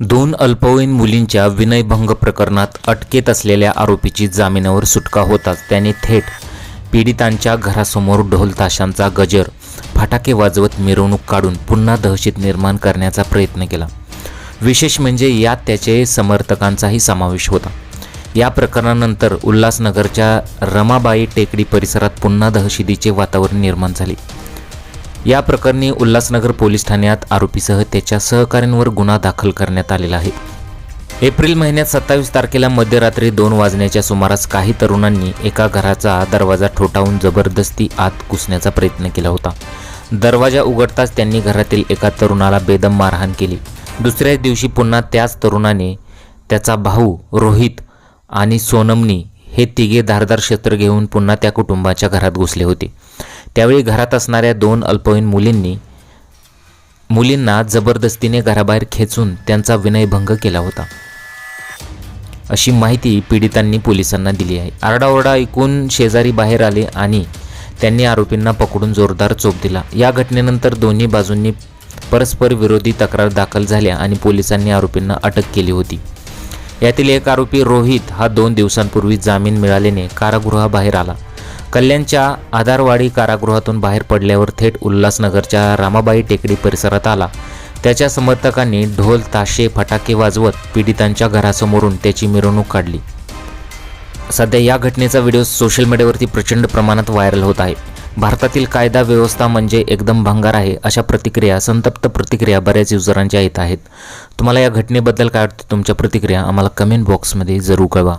दोन अल्पवयीन मुलींच्या विनयभंग प्रकरणात अटकेत असलेल्या आरोपीची जामिनावर सुटका होताच त्याने थेट पीडितांच्या घरासमोर ढोलताशांचा गजर फटाके वाजवत मिरवणूक काढून पुन्हा दहशत निर्माण करण्याचा प्रयत्न केला. विशेष म्हणजे यात त्याचे समर्थकांचाही समावेश होता. या प्रकरणानंतर उल्हासनगरच्या रमाबाई टेकडी परिसरात पुन्हा दहशतीचे वातावरण निर्माण झाले. या प्रकरणी उल्हासनगर पोलीस ठाण्यात आरोपीसह त्याच्या सहकाऱ्यांवर गुन्हा दाखल करण्यात आलेला आहे. एप्रिल महिन्यात सत्तावीस तारखेला मध्यरात्री दोन वाजण्याच्या सुमारास काही तरुणांनी एका घराचा दरवाजा ठोठावून जबरदस्ती आत घुसण्याचा प्रयत्न केला होता. दरवाजा उघडताच त्यांनी घरातील एका तरुणाला बेदम मारहाण केली. दुसऱ्याच दिवशी पुन्हा त्याच तरुणाने त्याचा भाऊ रोहित आणि सोनमनी हे तिघे धारदार शस्त्र घेऊन पुन्हा त्या कुटुंबाच्या घरात घुसले होते. त्यावेळी घरात असणाऱ्या दोन अल्पवयीन मुलींनी मुलींना जबरदस्तीने घराबाहेर खेचून त्यांचा विनयभंग केला होता. अशी माहिती पीडितांनी पोलिसांना दिली आहे. आरडाओरडा ऐकून शेजारी बाहेर आले आणि त्यांनी आरोपींना पकडून जोरदार चोप दिला. या घटनेनंतर दोन्ही बाजूंनी परस्पर विरोधी तक्रार दाखल झाल्या आणि पोलिसांनी आरोपींना अटक केली होती. यातील एक आरोपी रोहित हा दोन दिवसांपूर्वी जामीन मिळाल्याने कारागृहाबाहेर आला. कल्याणच्या आधारवाडी कारागृहातून बाहेर पडल्यावर थेट उल्हासनगरच्या रामाबाई टेकडी परिसरात आला. त्याच्या समर्थकांनी ढोल ताशे फटाके वाजवत पीडितांच्या घरासमोरून त्याची मिरवणूक काढली. सध्या या घटनेचा व्हिडिओ सोशल मीडियावरती प्रचंड प्रमाणात व्हायरल होत आहे. भारतातील कायदा व्यवस्था म्हणजे एकदम भंगार आहे अशा प्रतिक्रिया संतप्त प्रतिक्रिया बऱ्याच युजरांच्या येत आहेत. तुम्हाला या घटनेबद्दल काय वाटतं? तुमच्या प्रतिक्रिया आम्हाला कमेंट बॉक्समध्ये जरूर कळवा.